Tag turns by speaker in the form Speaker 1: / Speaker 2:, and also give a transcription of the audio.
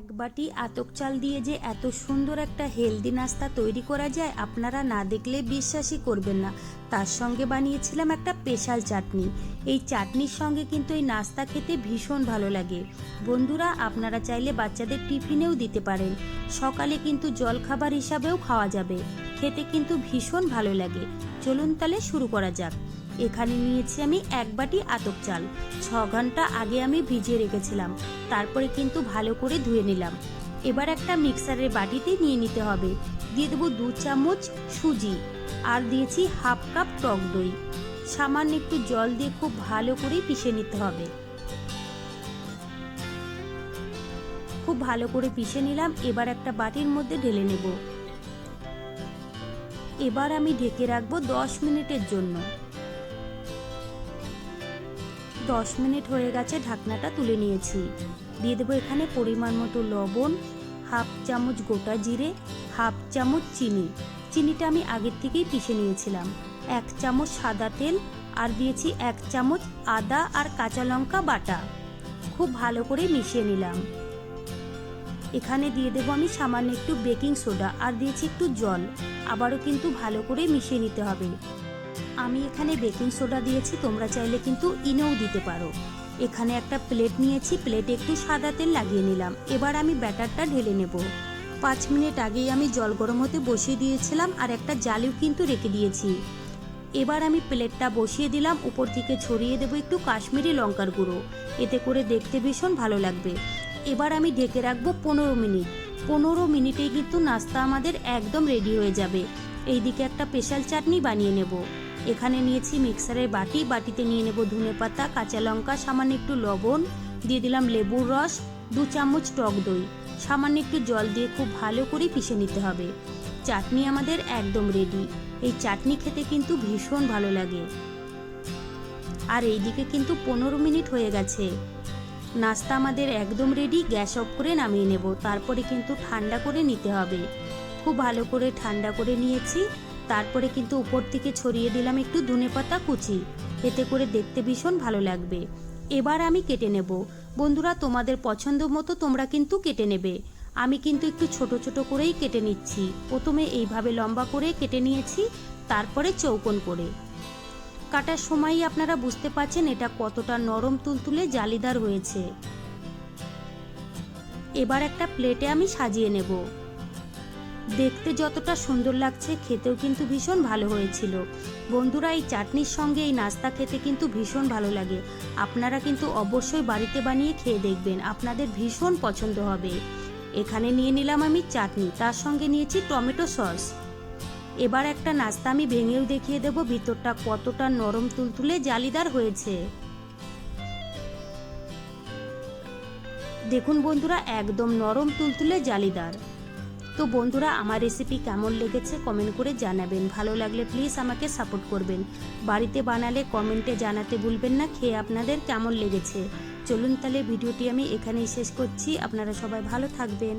Speaker 1: এক বাটি আতক চাল দিয়ে যে এত সুন্দর একটা হেলদি নাস্তা তৈরি করা যায় আপনারা না দেখলে বিশ্বাসই করবেন না। তার সঙ্গে বানিয়েছিলাম একটা স্পেশাল চাটনি। এই চাটনির সঙ্গে কিন্তু এই নাস্তা খেতে ভীষণ ভালো লাগে। বন্ধুরা, আপনারা চাইলে বাচ্চাদের টিফিনেও দিতে পারেন। সকালে কিন্তু জলখাবার হিসাবেও খাওয়া যাবে। খেতে কিন্তু ভীষণ ভালো লাগে। চলুন তাহলে শুরু করা যাক। এখানে নিয়েছি আমি এক বাটি আতক চাল। ছ ঘণ্টা আগে আমি ভিজিয়ে রেখেছিলাম। তারপরে কিন্তু ভালো করে ধুয়ে নিলাম। এবার একটা মিক্সারের বাটিতে নিয়ে নিতে হবে। দিয়ে দেবো দু চামচ সুজি। আর দিয়েছি হাফ কাপ টক দই। সামান্য একটু জল দিয়ে খুব ভালো করে পিষে নিতে হবে। খুব ভালো করে পিষে নিলাম। এবার একটা বাটির মধ্যে ঢেলে নেব। এবার আমি ঢেকে রাখব দশ মিনিটের জন্য। দশ মিনিট হয়ে গেছে ঢাকনাটা তুলে নিয়েছি। দিয়ে দেবো এখানে পরিমাণ মতো লবণ, হাফ চামচ গোটা জিরে, হাফ চামচ চিনি। চিনিটা আমি আগের থেকেই পিষে নিয়েছিলাম। এক চামচ সাদা তেল আর দিয়েছি এক চামচ আদা আর কাঁচা লঙ্কা বাটা। খুব ভালো করে মিশিয়ে নিলাম। এখানে দিয়ে দেবো আমি সামান্য একটু বেকিং সোডা আর দিয়েছি একটু জল। আবারও কিন্তু ভালো করে মিশিয়ে নিতে হবে। আমি এখানে বেকিং সোডা দিয়েছি, তোমরা চাইলে কিন্তু ইনোও দিতে পারো। এখানে একটা প্লেট নিয়েছি, প্লেটে একটু সাদা তেল লাগিয়ে নিলাম। এবার আমি ব্যাটারটা ঢেলে নেব। পাঁচ মিনিট আগেই আমি জল গরম হতে বসিয়ে দিয়েছিলাম আর একটা জালিও কিন্তু রেখে দিয়েছি। এবার আমি প্লেটটা বসিয়ে দিলাম, উপর থেকে ছড়িয়ে দেবো একটু কাশ্মীরি লঙ্কার গুঁড়ো। এতে করে দেখতে ভীষণ ভালো লাগবে। এবার আমি ঢেকে রাখব পনেরো মিনিট। পনেরো মিনিটেই কিন্তু নাস্তা আমাদের একদম রেডি হয়ে যাবে। এইদিকে একটা স্পেশাল চাটনি বানিয়ে নেব। এখানে নিয়েছি মিক্সারের বাটি। বাটিতে নিয়ে নেব ধনে পাতা, কাঁচা লঙ্কা, সামান্য একটু লবণ, দিয়ে দিলাম লেবুর রস, দু চামচ টক দই। সামান্য একটু জল দিয়ে খুব ভালো করে পিষে নিতে হবে। চাটনি আমাদের একদম রেডি এই চাটনি খেতে কিন্তু ভীষণ ভালো লাগে। আর এইদিকে কিন্তু পনেরো মিনিট হয়ে গেছে। নাস্তা আমাদের একদম রেডি গ্যাস অফ করে নামিয়ে নেব। তারপরে কিন্তু ঠান্ডা করে নিতে হবে। খুব ভালো করে ঠান্ডা করে নিয়েছি। তারপরে কিন্তু উপর থেকে ছড়িয়ে দিলাম একটু ধনে পাতা কুচি। এতে করে দেখতে ভীষণ ভালো লাগবে। এবার আমি কেটে নেব। বন্ধুরা, তোমাদের পছন্দ মতো তোমরা কিন্তু কেটে নেবে। আমি কিন্তু একটু ছোট ছোট করেই কেটে নিচ্ছি। প্রথমে এইভাবে লম্বা করে কেটে নিয়েছি, তারপরে চৌকোন করে। কাটার সময়ই আপনারা বুঝতে পারছেন এটা কতটা নরম তুলতুলে জালিদার হয়েছে। এবার একটা প্লেটে আমি সাজিয়ে নেব। দেখতে যতটা সুন্দর লাগছে, খেতেও কিন্তু ভীষণ ভালো হয়েছিল। বন্ধুরা, এই চাটনির সঙ্গে এই নাস্তা খেতে কিন্তু ভীষণ ভালো লাগে। আপনারা কিন্তু অবশ্যই বাড়িতে বানিয়ে খেয়ে দেখবেন, আপনাদের ভীষণ পছন্দ হবে। এখানে নিয়ে নিলাম আমি চাটনি, তার সঙ্গে নিয়েছি টমেটো সস। এবার একটা নাস্তা আমি ভেঙেও দেখিয়ে দেব, ভিতরটা কতটা নরম তুলতুলে জালিদার হয়েছে। দেখুন বন্ধুরা, একদম নরম তুলতুলে জালিদার। তো বন্ধুরা, আমার রেসিপি কেমন লেগেছে কমেন্ট করে জানাবেন। ভালো লাগলে প্লিজ আমাকে সাপোর্ট করবেন। বাড়িতে বানালে কমেন্টে জানাতে ভুলবেন না। খেয়ে আপনাদের কেমন লেগেছে? চলুন তাহলে ভিডিওটি আমি এখানেই শেষ করছি। আপনারা সবাই ভালো থাকবেন।